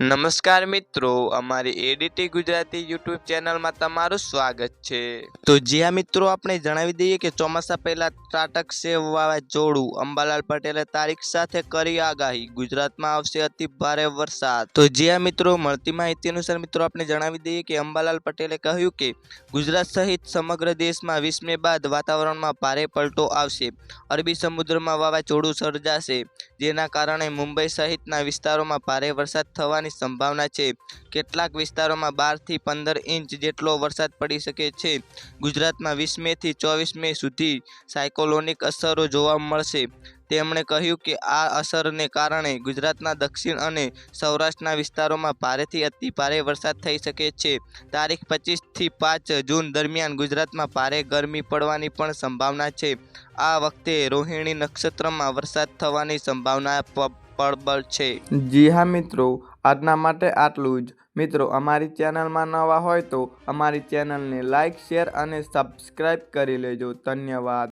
નમસ્કાર મિત્રો, અમારી એડીટી ગુજરાતી યુટ્યુબ ચેનલમાં તમારું સ્વાગત છે. તો જ્યાં મિત્રો આપણે જણાવી દઈએ કે ચોમાસા પહેલા સેવ વાવાઝોડું અંબાલાલ પટેલે તારીખ સાથે કરી આગાહી. ગુજરાતમાં આવશે અતિ ભારે વરસાદ. તો જ્યાં મિત્રો મળતી માહિતી અનુસાર મિત્રો આપણે જણાવી દઈએ કે અંબાલાલ પટેલે કહ્યું કે ગુજરાત સહિત સમગ્ર દેશમાં વીસ બાદ વાતાવરણમાં ભારે પલટો આવશે. અરબી સમુદ્રમાં વાવાઝોડું સર્જાશે. જેના કારણે મુંબઈ સહિતના વિસ્તારોમાં ભારે વરસાદ થવાની સંભાવના છે. કેટલાક વિસ્તારોમાં બારથી પંદર ઇંચ જેટલો વરસાદ પડી શકે છે. ગુજરાતમાં વીસ મેથી ચોવીસ મે સુધી સાયકોલોનિક અસરો જોવા મળશે. તેમણે કહ્યું કે આ અસરને કારણે ગુજરાતના દક્ષિણ અને સૌરાષ્ટ્રના વિસ્તારોમાં ભારેથી અતિ ભારે વરસાદ થઈ શકે છે. તારીખ પચીસથી પાંચ જૂન દરમિયાન ગુજરાતમાં ભારે ગરમી પડવાની પણ સંભાવના છે. આ વખતે રોહિણી નક્ષત્રમાં વરસાદ થવાની સંભાવના પડબળ છે. જી હા મિત્રો, આજના માટે આટલું જ. મિત્રો, અમારી ચેનલમાં નવા હોય તો અમારી ચેનલને લાઇક શેર અને સબસ્ક્રાઈબ કરી લેજો. ધન્યવાદ.